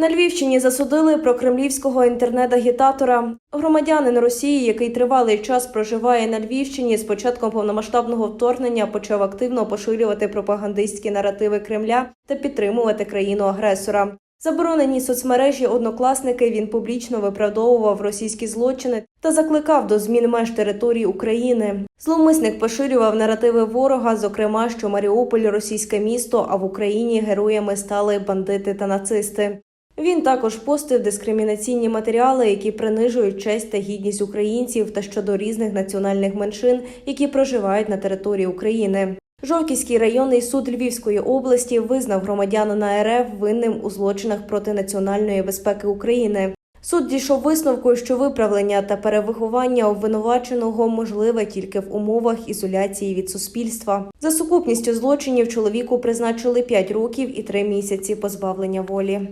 На Львівщині засудили прокремлівського інтернет-агітатора. Громадянин Росії, який тривалий час проживає на Львівщині, з початком повномасштабного вторгнення почав активно поширювати пропагандистські наративи Кремля та підтримувати країну-агресора. Заборонені соцмережі однокласники він публічно виправдовував російські злочини та закликав до змін меж території України. Зловмисник поширював наративи ворога, зокрема, що Маріуполь російське місто, а в Україні героями стали бандити та нацисти. Він також постив дискримінаційні матеріали, які принижують честь та гідність українців та щодо різних національних меншин, які проживають на території України. Жовківський районний суд Львівської області визнав громадянина РФ винним у злочинах проти національної безпеки України. Суд дійшов висновку, що виправлення та перевиховання обвинуваченого можливе тільки в умовах ізоляції від суспільства. За сукупністю злочинів чоловіку призначили 5 років і 3 місяці позбавлення волі.